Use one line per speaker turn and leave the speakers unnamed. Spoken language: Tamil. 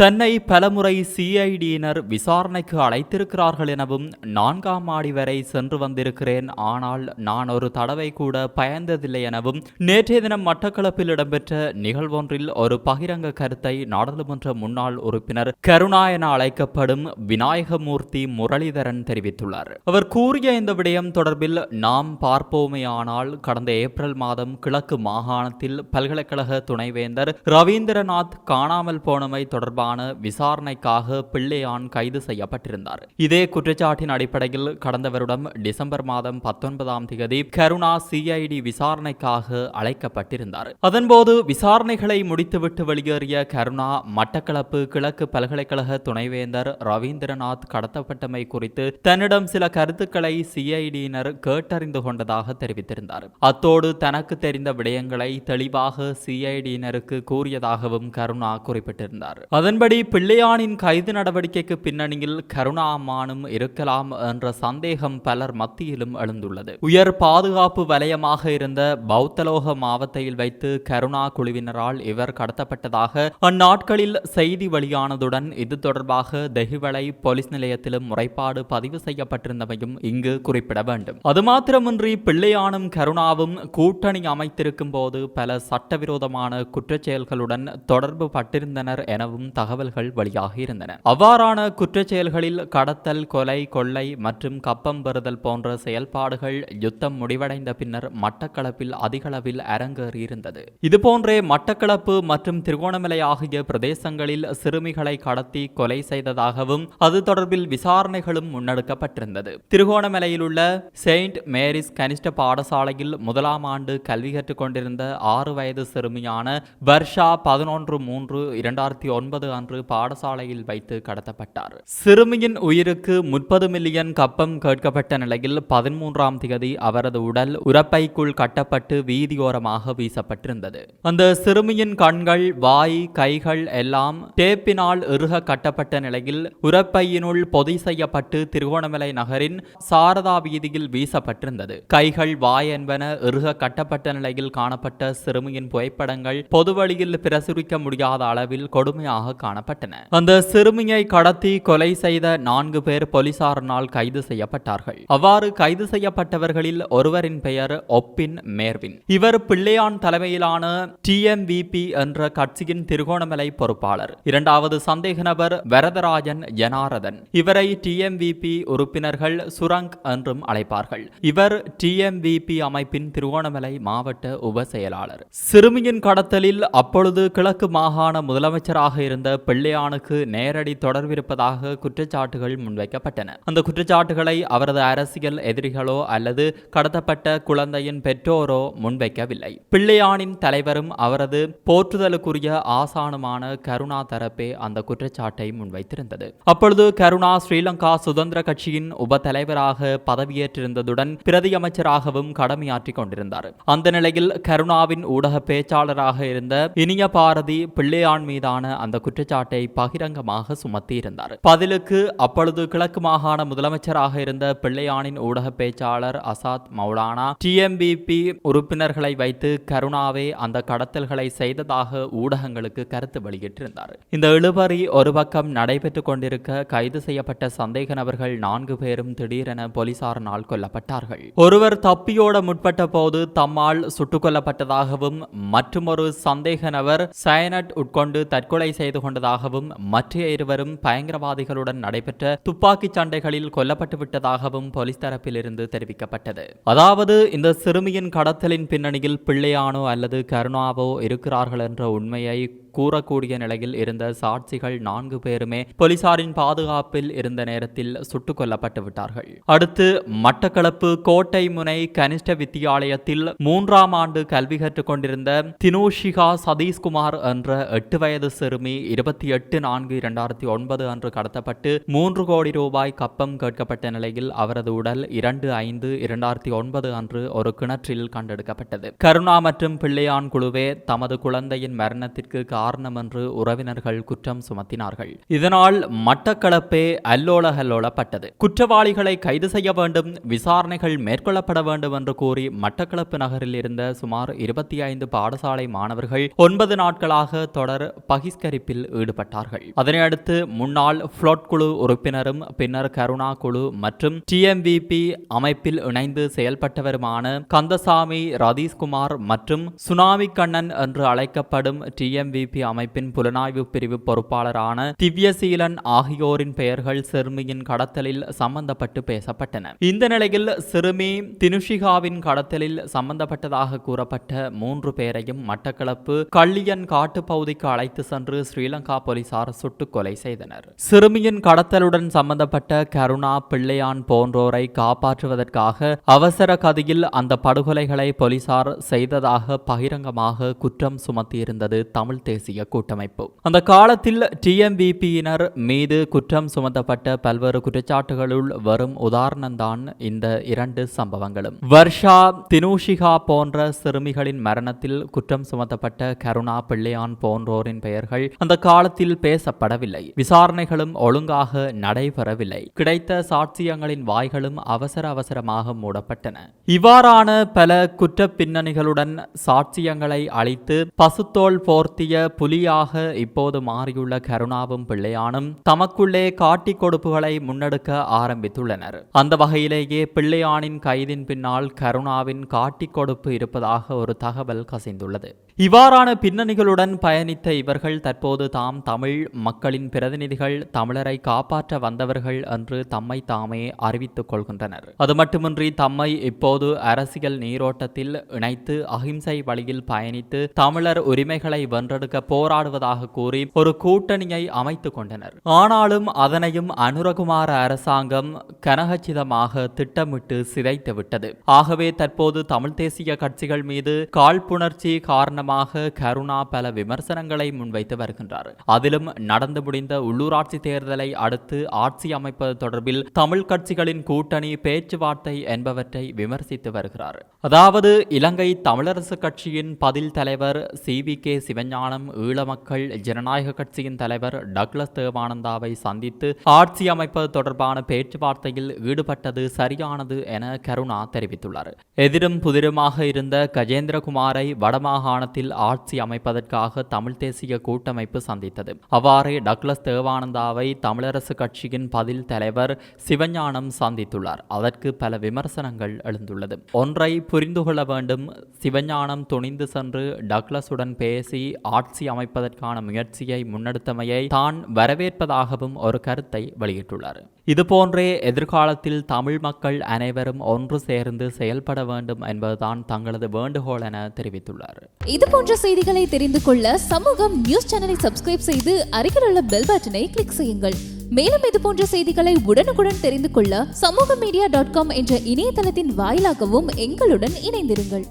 தன்னை பலமுறை சிஐடியினர் விசாரணைக்கு அழைத்திருக்கிறார்கள் எனவும் நான்காம் மாடி வரை சென்று வந்திருக்கிறேன் ஆனால் நான் ஒரு தடவை கூட பயந்ததில்லை எனவும் நேற்றைய தினம் மட்டக்களப்பில் இடம்பெற்ற நிகழ்வொன்றில் ஒரு பகிரங்க கருத்தை நாடாளுமன்ற முன்னாள் உறுப்பினர் கருணா என அழைக்கப்படும் விநாயகமூர்த்தி முரளிதரன் தெரிவித்துள்ளார். அவர் கூறிய இந்த விடயம் தொடர்பில் நாம் பார்ப்போமேயானால் கடந்த ஏப்ரல் மாதம் கிழக்கு மாகாணத்தில் பல்கலைக்கழக துணைவேந்தர் ரவீந்திரநாத் காணாமல் போனமை தொடர்பான விசாரணைக்காக பிள்ளையான் கைது செய்யப்பட்டிருந்தார். இதே குற்றச்சாட்டின் அடிப்படையில் கடந்த வருடம் டிசம்பர் மாதம் பத்தொன்பதாம் தேதி கருணா சிஐடி விசாரணைக்காக அழைக்கப்பட்டிருந்தார். அதன்போது விசாரணைகளை முடித்துவிட்டு வெளியேறிய கருணா மட்டக்களப்பு கிழக்கு பல்கலைக்கழக துணைவேந்தர் ரவீந்திரநாத் கடத்தப்பட்டமை குறித்து தன்னிடம் சில கருத்துக்களை சிஐடியினர் கேட்டறிந்து கொண்டதாக தெரிவித்திருந்தார். அத்தோடு தனக்கு தெரிந்த விடயங்களை தெளிவாக சிஐடியினருக்கு கூறியதாகவும் கருணா குறிப்பிட்டிருந்தார். அதன் இதன்படி பிள்ளையானின் கைது நடவடிக்கைக்கு பின்னணியில் கருணாமானும் இருக்கலாம் என்ற சந்தேகம் பலர் மத்தியிலும் எழுந்துள்ளது. உயர் பாதுகாப்பு வலயமாக இருந்த பௌத்தலோக மாவட்டத்தில் வைத்து கருணா குழுவினரால் இவர் கடத்தப்பட்டதாக அந்நாட்களில் செய்தி வெளியானதுடன் இது தொடர்பாக தெஹிவளை போலீஸ் நிலையத்திலும் முறைப்பாடு பதிவு செய்யப்பட்டிருந்தமையும் இங்கு குறிப்பிட வேண்டும். அது மாத்திரமின்றி பிள்ளையானும் கருணாவும் கூட்டணி அமைத்திருக்கும் போது பல சட்டவிரோதமான குற்றச்செயல்களுடன் தொடர்பு பட்டிருந்தனர் எனவும் தகவல்கள் இருந்தன. அவ்வாறான குற்றச்செயல்களில் கடத்தல் கொலை கொள்ளை மற்றும் கப்பம் பெறுதல் போன்ற செயல்பாடுகள் யுத்தம் முடிவடைந்த பின்னர் மட்டக்களப்பில் அதிகளவில் அரங்கேறியிருந்தது. இதுபோன்றே மட்டக்களப்பு மற்றும் திருகோணமலை ஆகிய பிரதேசங்களில் சிறுமிகளை கடத்தி கொலை செய்ததாகவும் அது தொடர்பில் விசாரணைகளும் முன்னெடுக்கப்பட்டிருந்தது. திருகோணமலையில் உள்ள செயின்ட் மேரிஸ் கனிஷ்ட பாடசாலையில் முதலாம் ஆண்டு கல்வி கற்றுக் கொண்டிருந்த ஆறு வயது சிறுமியான வர்ஷா பதினொன்று மூன்று இரண்டாயிரத்தி ஒன்பது அன்று பாடசாலையில் வைத்து கடத்தப்பட்டார். சிறுமியின் உயிருக்கு முப்பது மில்லியன் கப்பம் கேட்கப்பட்ட நிலையில் பதிமூன்றாம் தேதி அவரது உடல் உரப்பைக்குள் கட்டப்பட்டு வீதியோரமாக வீசப்பட்டிருந்தது. அந்த சிறுமியின் கண்கள் வாய் கைகள் எல்லாம் டேப்பினால் இறுக கட்டப்பட்ட நிலையில் உரப்பையினுள் பொதி செய்யப்பட்டு திருகோணமலை நகரின் சாரதா வீதியில் வீசப்பட்டிருந்தது. கைகள் வாய் என்பன இறுக கட்டப்பட்ட நிலையில் காணப்பட்ட சிறுமியின் புகைப்படங்கள் பொதுவழியில் பிரசுரிக்க முடியாத அளவில் கொடுமையாக காணப்பட்டன. அந்த சிறுமியை கடத்தி கொலை செய்த நான்கு பேர் போலீசாரினால் கைது செய்யப்பட்டார்கள். அவ்வாறு கைது செய்யப்பட்டவர்களில் ஒருவரின் பெயர் ஒப்பின் மேர்வின். இவர் பிள்ளையான் தலைமையிலான டிஎம்விபி என்ற கட்சியின் திருகோணமலை பொறுப்பாளர். இரண்டாவது சந்தேக நபர் வரதராஜன் ஜனாரதன் இவரை டிஎம்விபி உறுப்பினர்கள் சுரங் என்றும் அழைப்பார்கள். இவர் டிஎம்விபி அமைப்பின் திருகோணமலை மாவட்ட உப செயலாளர் சிறுமியின் கடத்தலில் அப்பொழுது கிழக்கு மாகாண முதலமைச்சராக இருந்த பிள்ளையானுக்கு நேரடி தொடர்பிருப்பதாக குற்றச்சாட்டுகள் முன்வைக்கப்பட்டன. அந்த குற்றச்சாட்டுகளை அவரது அரசியல் எதிரிகளோ அல்லது கடத்தப்பட்ட குழந்தையின் பெற்றோரோ முன்வைக்கவில்லை. பிள்ளையானின் தலைவரும் அவரது போற்றுதலுக்குரிய ஆசானுமான கருணா தரப்பே அந்த குற்றச்சாட்டை முன்வைத்திருந்தது. அப்பொழுது கருணா ஸ்ரீலங்கா சுதந்திர கட்சியின் உப தலைவராக பதவியேற்றிருந்ததுடன் பிரதியமைச்சராகவும் கடமையாற்றிக் கொண்டிருந்தார். அந்த நிலையில் கருணாவின் ஊடக பேச்சாளராக இருந்த இனிய பாரதி பிள்ளையான் மீதான அந்த குற்ற குற்றச்சாட்டை பகிரங்கமாக சுமத்தியிருந்தார். பதிலுக்கு அப்பொழுது கிழக்கு மாகாண முதலமைச்சராக இருந்த பிள்ளையானின் ஊடக பேச்சாளர் அசாத் மௌலானா டிஎம்பிபி உறுப்பினர்களை வைத்து கருணாவே அந்த கடத்தல்களை செய்ததாக ஊடகங்களுக்கு கருத்து வெளியிட்டிருந்தார். இந்த இழுபறி ஒரு பக்கம் நடைபெற்றுக் கொண்டிருக்க கைது செய்யப்பட்ட சந்தேக நபர்கள் நான்கு பேரும் திடீரென போலீசாரினால் கொல்லப்பட்டார்கள். ஒருவர் தப்பியோட முற்பட்ட போது தம்மால் சுட்டுக் கொல்லப்பட்டதாகவும் மற்றுமொரு சந்தேக நபர் சயனட் உட்கொண்டு தற்கொலை செய்து கொண்டதாகவும் மற்ற இருவரும் பயங்கரவாதிகளுடன் நடைபெற்ற துப்பாக்கிச் சண்டைகளில் கொல்லப்பட்டு விட்டதாகவும் போலீஸ் தரப்பிலிருந்து தெரிவிக்கப்பட்டது. அதாவது இந்த சிறுமியின் கடத்தலின் பின்னணியில் பிள்ளையானோ அல்லது கருணாவோ இருக்கிறார்கள் என்ற உண்மையை கூறக்கூடிய நிலையில் இருந்த சாட்சிகள் நான்கு பேருமே போலீசாரின் பாதுகாப்பில் இருந்த நேரத்தில் சுட்டுக் கொல்லப்பட்டு விட்டார்கள். அடுத்து மட்டக்களப்பு கோட்டை முனை கனிஷ்ட வித்தியாலயத்தில் மூன்றாம் ஆண்டு கல்வி கற்றுக் கொண்டிருந்த தினோஷிகா சதீஷ்குமார் என்ற எட்டு வயது சிறுமி இருபத்தி எட்டு நான்கு இரண்டாயிரத்தி ஒன்பது அன்று கடத்தப்பட்டு மூன்று கோடி ரூபாய் கப்பம் கேட்கப்பட்ட நிலையில் அவரது உடல் இரண்டு ஐந்து இரண்டாயிரத்தி ஒன்பது அன்று ஒரு கிணற்றில் கண்டெடுக்கப்பட்டது. கருணா மற்றும் பிள்ளையான் குழுவே தமது குழந்தையின் மரணத்திற்கு காரணம் என்று உறவினர்கள் குற்றம் சுமத்தினார்கள். இதனால் மட்டக்களப்பே அல்லோலகல்லோலப்பட்டது. குற்றவாளிகளை கைது செய்ய வேண்டும் விசாரணைகள் மேற்கொள்ளப்பட வேண்டும் என்று கூறி மட்டக்களப்பு நகரில் இருந்த சுமார் இருபத்தி ஐந்து பாடசாலை மாணவர்கள் ஒன்பது நாட்களாக தொடர் பகிஷ்கரிப்பில் ஈடுபட்டார்கள். அதனையடுத்து முன்னாள் புளோட் குழு உறுப்பினரும் பின்னர் கருணா குழு மற்றும் டிஎம்விபி அமைப்பில் இணைந்து செயல்பட்டவருமான கந்தசாமி ரதீஷ்குமார் மற்றும் சுனாமி கண்ணன் என்று அழைக்கப்படும் டிஎம்விபி அமைப்பின் புலனாய்வு பிரிவு பொறுப்பாளரான திவ்யசீலன் ஆகியோரின் பெயர்கள் சிறுமியின் கடத்தலில் சம்பந்தப்பட்டு பேசப்பட்டன. இந்த நிலையில் சிறுமி தினுஷிகாவின் கடத்தலில் சம்பந்தப்பட்டதாக கூறப்பட்ட மூன்று பேரையும் மட்டக்களப்பு கள்ளியன் காட்டு பகுதிக்கு அழைத்து சென்று ஸ்ரீலங்கா போலீசார் சுட்டுக் கொலை செய்தனர். சிறுமியின் கடத்தலுடன் சம்பந்தப்பட்ட கருணா பிள்ளையான் போன்றோரை காப்பாற்றுவதற்காக அவசர கதியில் அந்த படுகொலைகளை போலீசார் செய்ததாக பகிரங்கமாக குற்றம் சுமத்தியிருந்தது தமிழ் தேசிய கூட்டமைப்பு. அந்த காலத்தில் டிஎம்பிபியினர் மீது குற்றம் சுமத்தப்பட்ட பல்வேறு குற்றச்சாட்டுகளுள் வரும் உதாரணம்தான் இந்த இரண்டு சம்பவங்களும். வர்ஷா தினூஷிகா போன்ற சிறுமிகளின் மரணத்தில் குற்றம் சுமத்தப்பட்ட கருணா பிள்ளையான் போன்றோரின் பெயர்கள் அந்த காலத்தில் பேசப்படவில்லை. விசாரணைகளும் ஒழுங்காக நடைபெறவில்லை. கிடைத்த சாட்சியங்களின் வாய்களும் அவசர அவசரமாக மூடப்பட்டன. இவ்வாறான பல குற்ற பின்னணிகளுடன் சாட்சியங்களை அளித்து பசுத்தோல் போர்த்திய புலியாக இப்போது மாறியுள்ள கருணாவும் பிள்ளையானும் தமக்குள்ளே காட்டி கொடுப்புகளை முன்னெடுக்க ஆரம்பித்துள்ளனர். அந்த வகையிலேயே பிள்ளையானின் கைதின் பின்னால் கருணாவின் காட்டி கொடுப்பு இருப்பதாக ஒரு தகவல் கசிந்துள்ளது. இவ்வாறான பின்னணிகளுடன் பயணித்த இவர்கள் தற்போது தாம் தமிழ் மக்களின் பிரதிநிதிகள் தமிழரை காப்பாற்ற வந்தவர்கள் என்று தம்மை தாமே அறிவித்துக் கொள்கின்றனர். அது மட்டுமின்றி தம்மை இப்போது அரசியல் நீரோட்டத்தில் இணைத்து அகிம்சை வழியில் பயணித்து தமிழர் உரிமைகளை வென்றெடுக்க போராடுவதாக கூறி ஒரு கூட்டணியை அமைத்துக் கொண்டனர். ஆனாலும் அதனையும் அனுரகுமார அரசாங்கம் கனகச்சிதமாக திட்டமிட்டு சிதைத்து விட்டது. ஆகவே தற்போது தமிழ் தேசிய கட்சிகள் மீது காழ்ப்புணர்ச்சி காரணமாக கருணா பல விமர்சனங்களை முன்வைத்து வருகின்றார். அதிலும் நடந்து முடிந்த உள்ளூராட்சி தேர்தலை அடுத்து ஆட்சி அமைப்பது தொடர்பில் தமிழ் கட்சிகளின் கூட்டணி பேச்சுவார்த்தை என்பவற்றை விமர்சித்து வருகிறார். அதாவது இலங்கை தமிழரசு கட்சியின் பதில் தலைவர் சி வி கே சிவஞானம் ஈழ மக்கள் ஜனநாயக கட்சியின் தலைவர் டக்ளஸ் தேவானந்தாவை சந்தித்து ஆட்சி அமைப்பது தொடர்பான பேச்சுவார்த்தையில் ஈடுபட்டது சரியானது என கருணா தெரிவித்துள்ளார். எதிரும் புதிருமாக இருந்த கஜேந்திரகுமாரை வடமாகாணத்தில் ஆட்சி அமைப்பதற்காக தமிழ் தேசிய கூட்டமைப்பு சந்தித்தது. அவ்வாறே டக்ளஸ் தேவானந்தாவை தமிழரசு கட்சியின் பதில் தலைவர் சிவஞானம் சந்தித்துள்ளார். அதற்கு பல விமர்சனங்கள் எழுந்துள்ளது. ஒன்றை புரிந்து கொள்ள வேண்டும். சிவஞானம் துணிந்து சென்று டக்ளஸுடன் பேசி ஆட்சி ஆட்சி அமைப்பதற்கான முயற்சியை முன்னெடுத்தமையை தான் வரவேற்பதாகவும் ஒரு கருத்தை வெளியிட்டுள்ளார். இதுபோன்றே எதிர்காலத்தில் தமிழ் மக்கள் அனைவரும் ஒன்று சேர்ந்து செயல்பட வேண்டும் என்பதுதான் தங்களது வேண்டுகோள் என தெரிவித்துள்ளார்.
இது போன்ற செய்திகளை தெரிந்து கொள்ள சமூகம் நியூஸ் சேனலை சப்ஸ்கிரைப் செய்து அருகில் உள்ள பெல் பட்டனை கிளிக் செய்யுங்கள். மேலும் இது போன்ற செய்திகளை உடனுக்குடன் தெரிந்து கொள்ள சமூக மீடியா டாட் காம் என்ற இணையதளத்தின் வாயிலாகவும் எங்களுடன் இணைந்திருங்கள்.